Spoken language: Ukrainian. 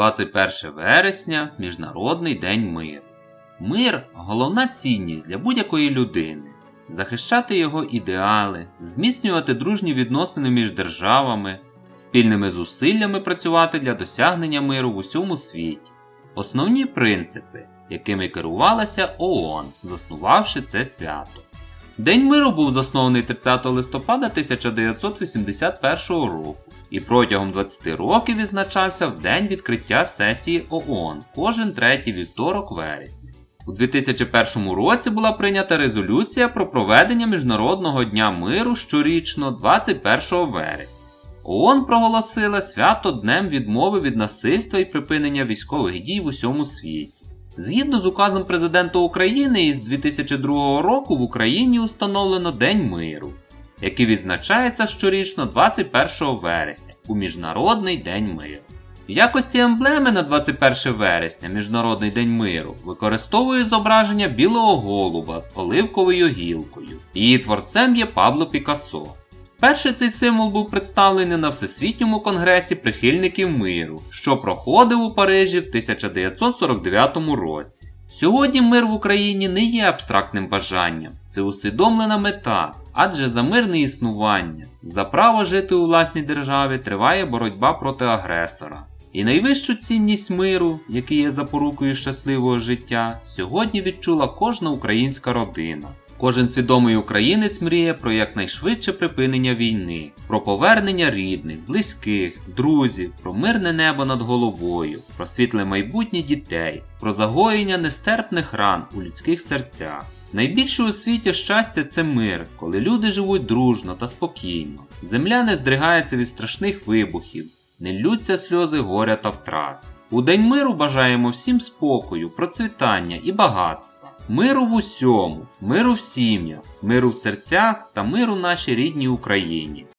21 вересня Міжнародний день миру. Мир головна цінність для будь-якої людини. Захищати його ідеали, зміцнювати дружні відносини між державами, спільними зусиллями працювати для досягнення миру в усьому світі. Основні принципи, якими керувалася ООН, заснувавши це свято. День миру був заснований 30 листопада 1981 року і протягом 20 років відзначався в день відкриття сесії ООН кожен третій вівторок вересня. У 2001 році була прийнята резолюція про проведення Міжнародного дня миру щорічно 21 вересня. ООН проголосила свято Днем відмови від насильства і припинення військових дій в усьому світі. Згідно з указом президента України із 2002 року в Україні установлено День миру, який відзначається щорічно 21 вересня у Міжнародний день миру. В якості емблеми на 21 вересня Міжнародний день миру використовує зображення білого голуба з оливковою гілкою. Її творцем є Пабло Пікассо. Перший цей символ був представлений на Всесвітньому конгресі прихильників миру, що проходив у Парижі в 1949 році. Сьогодні мир в Україні не є абстрактним бажанням, це усвідомлена мета, адже за мирне існування, за право жити у власній державі триває боротьба проти агресора. І найвищу цінність миру, який є запорукою щасливого життя, сьогодні відчула кожна українська родина. Кожен свідомий українець мріє про якнайшвидше припинення війни, про повернення рідних, близьких, друзів, про мирне небо над головою, про світле майбутнє дітей, про загоєння нестерпних ран у людських серцях. Найбільше у світі щастя це мир, коли люди живуть дружно та спокійно. Земля не здригається від страшних вибухів, не ллються сльози горя та втрат. У День миру бажаємо всім спокою, процвітання і багатства. Миру в усьому, миру в сім'ях, миру в серцях та миру нашій рідній Україні.